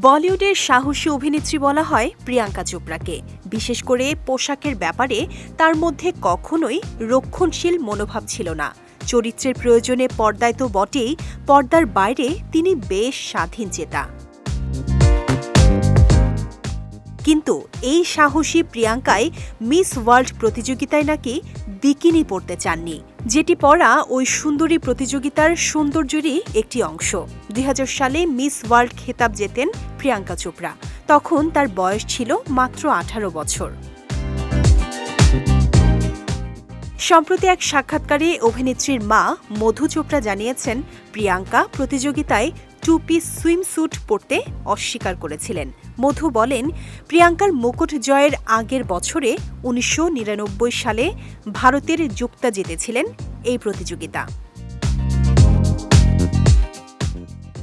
বলিউডের সাহসী অভিনেত্রী বলা হয় প্রিয়াঙ্কা চোপড়াকে। বিশেষ করে পোশাকের ব্যাপারে তার মধ্যে কখনোই রক্ষণশীল মনোভাব ছিল না। চরিত্রের প্রয়োজনে পর্দায় তো বটেই, পর্দার বাইরে তিনি বেশ স্বাধীন চেতা। কিন্তু এই সাহসী প্রিয়াঙ্কায় মিস ওয়ার্ল্ড প্রতিযোগিতায় নাকি বিকিনি পরতে চাননি। যেটি পরা ওই সুন্দরী প্রতিযোগিতার সৌন্দর্যেরই একটি অংশ। দুই হাজার সালে মিস ওয়ার্ল্ড খেতাব জেতেন প্রিয়াঙ্কা চোপড়া। তখন তার বয়স ছিল মাত্র আঠারো বছর। সম্প্রতি এক সাক্ষাৎকারে অভিনেত্রীর মা মধু চোপড়া জানিয়েছেন, প্রিয়াঙ্কা প্রতিযোগিতায় টু পিস সুইমস্যুট পরতে অস্বীকার করেছিলেন। মধু বলেন, প্রিয়াঙ্কার মুকুট জয়ের আগের বছরে উনিশশো নিরানব্বই সালে ভারতের যুক্তা জিতেছিলেন এই প্রতিযোগিতা।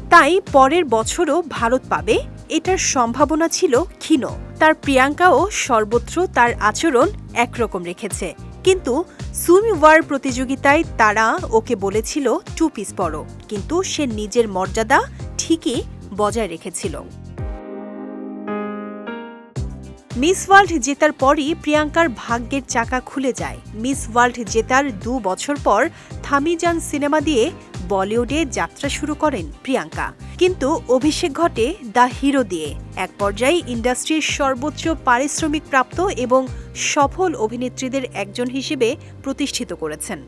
তাই পরের বছরও ভারত পাবে, এটার সম্ভাবনা ছিল ক্ষীণ। তার প্রিয়াঙ্কাও সর্বত্র তার আচরণ একরকম রেখেছে। কিন্তু সুইম ওয়ার প্রতিযোগিতায় তারা ওকে বলেছিল টু পিস পরো, কিন্তু সে নিজের মর্যাদা ঠিকই বজায় রেখেছিল। মিস ওয়ার্ল্ড জেতার পরই প্রিয়াঙ্কার ভাগ্যের চাকা খুলে যায়। মিস ওয়ার্ল্ড জেতার দু বছর পর থামিজান সিনেমা দিয়ে বলিউডে যাত্রা শুরু করেন প্রিয়াঙ্কা। কিন্তু অভিষেক ঘটে দ্য হিরো দিয়ে। এক পর্যায়ে ইন্ডাস্ট্রির সর্বোচ্চ পারিশ্রমিক প্রাপ্ত এবং সফল অভিনেত্রীদের একজন হিসেবে প্রতিষ্ঠিত করেছেন।